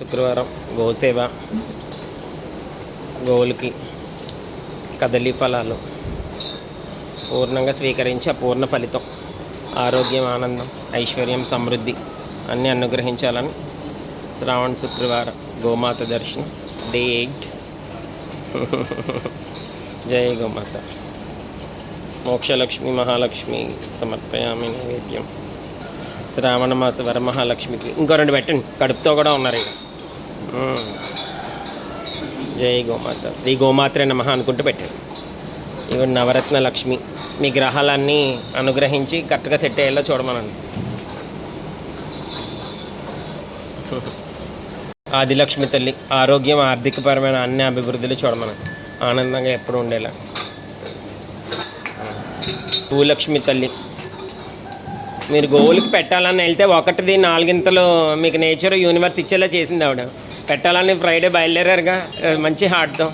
శుక్రవారం గోసేవ గోవులకి కదలి ఫలాలు. పూర్ణంగా స్వీకరించి అపూర్ణ ఫలితం. ఆరోగ్యం ఆనందం ఐశ్వర్యం సమృద్ధి అన్నీ అనుగ్రహించాలని శ్రావణ శుక్రవారం గోమాత దర్శనం. Day eight. జయ గోమాత. మోక్షలక్ష్మి మహాలక్ష్మి సమర్పయామి నైవేద్యం. శ్రావణ మాస వరమహాలక్ష్మికి ఇంకో రెండు పెట్టండి. కడుపుతో కూడా ఉన్నారు ఇక. జై గోమాత. శ్రీ గోమాత్రే నమ అనుకుంటూ పెట్టాడు ఇవి నవరత్న లక్ష్మి మీ గ్రహాలన్నీ అనుగ్రహించి కరెక్ట్గా సెట్ అయ్యేలా చూడమనండి. ఆదిలక్ష్మి తల్లి ఆరోగ్యం ఆర్థికపరమైన అన్ని అభివృద్ధులు చూడమని ఆనందంగా ఎప్పుడు ఉండేలా. భూలక్ష్మి తల్లి మీరు గోవులకి పెట్టాలని వెళ్తే ఒకటిది నాలుగింతలు మీకు నేచర్ యూనివర్స్ ఇచ్చేలా చేసింది ఆవిడ. పెట్టాలని ఫ్రైడే బయలుదేరారుగా. మంచి హార్ట్తో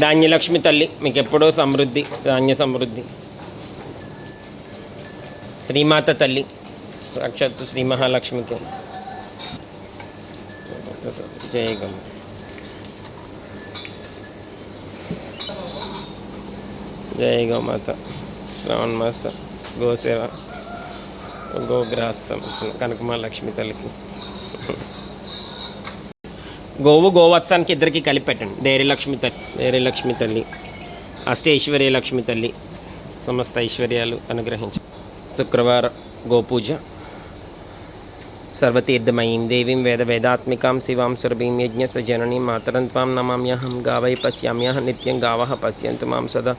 ధాన్యలక్ష్మి తల్లి మీకు ఎప్పుడో సమృద్ధి ధాన్య సమృద్ధి. శ్రీమాత తల్లి సాక్షాత్తు శ్రీ మహాలక్ష్మికి. జయ జయ గోమాత. శ్రావణ మాస గోసేవ గోగ్రాసం సమర్పణ కనకమా లక్ష్మి తల్లికి. గోవు గోవత్సానికి ఇద్దరికి కలిపి పెట్టండి. ధైర్యలక్ష్మి తల్లి ధైర్యలక్ష్మి లక్ష్మి తల్లి అష్టైశ్వర్య లక్ష్మి తల్లి సమస్త ఐశ్వర్యాలు అనుగ్రహించి. శుక్రవారం గోపూజ. సర్వతీర్థమయీం దేవీం వేద వేదాత్మికాం శివాం సురభీం యజ్ఞ జననీ మాతరం త్వాం నమామ్యహం గావై పశ్యామ్యహ నిత్యం గావ పశ్యంతు మాం సదా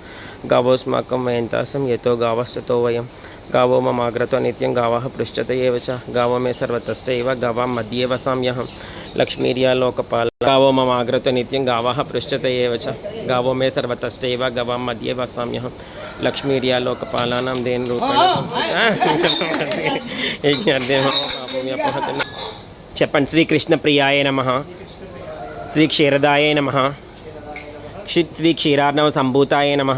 గావోస్మాకం వయంతాసం యతో గావస్తతో వయం. గావో మమాగ్రతో నిత్యం గావः పృష్ఠత ఏవ చ. గావో మే సర్వతష్ట ఇవ గవాం మధ్యే వసామ్యహం లక్ష్మీర్యా లోకపాల గావో మమాగ్రతో నిత్యం గావः పృష్ఠత ఏవ చ. గావో మే సర్వతష్ట ఇవ గవాం మధ్యే వసామ్యహం లక్ష్మీర్యా లోకపాలానాం దేని రూపేణ యజ్ఞార్థేమో పాపం వ్యపహతన చెప్పండి శ్రీకృష్ణ ప్రియాయ నమ. శ్రీ క్షీరదాయ నమ. శ్రీ క్షీరార్ణవ సంభూతాయ నమ.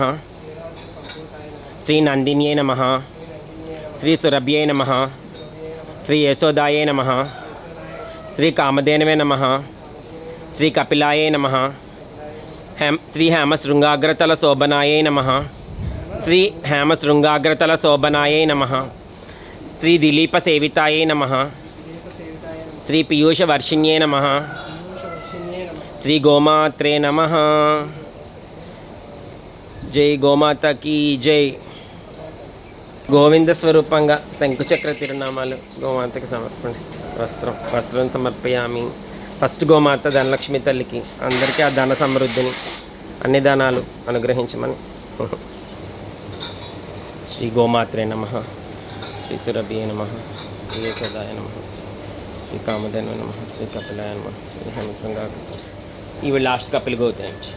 శ్రీ నందిన్యే నమ. శ్రీ సురభ్యే నమ. శ్రీ యశోదాయే నమ. శ్రీ కామధేనవే నమ శ్రీ కపిలాయే నమ హేమ శ్రీ హేమ శృంగాగ్రతల శోభనాయే నమ శ్రీ హేమ శృంగాగ్రతల శోభనాయే నమ శ్రీ దిలీప సేవితాయే నమ శ్రీ పీయూష వర్షిణ్యే నమ శ్రీ గోమాత్రే నమ. జై గోమాతకి జై. గోవింద స్వరూపంగా శంకుచక్ర తిరునామాలు గోమాతకి సమర్పిస్తా వస్త్రం వస్త్రం సమర్పయామి. ఫస్ట్ గోమాత ధనలక్ష్మి తల్లికి అందరికీ ఆ ధన సమృద్ధిని అన్ని దానాలు అనుగ్రహించమని. శ్రీ గోమాత్రే నమ. శ్రీ సురభియే నమ. శ్రీ యశోదాయ నమ. శ్రీ కామధేను నమ. శ్రీ కపిలాయ నమ. శ్రీ హనుసంగా ఇవి లాస్ట్ కపిల్ గోతాయండి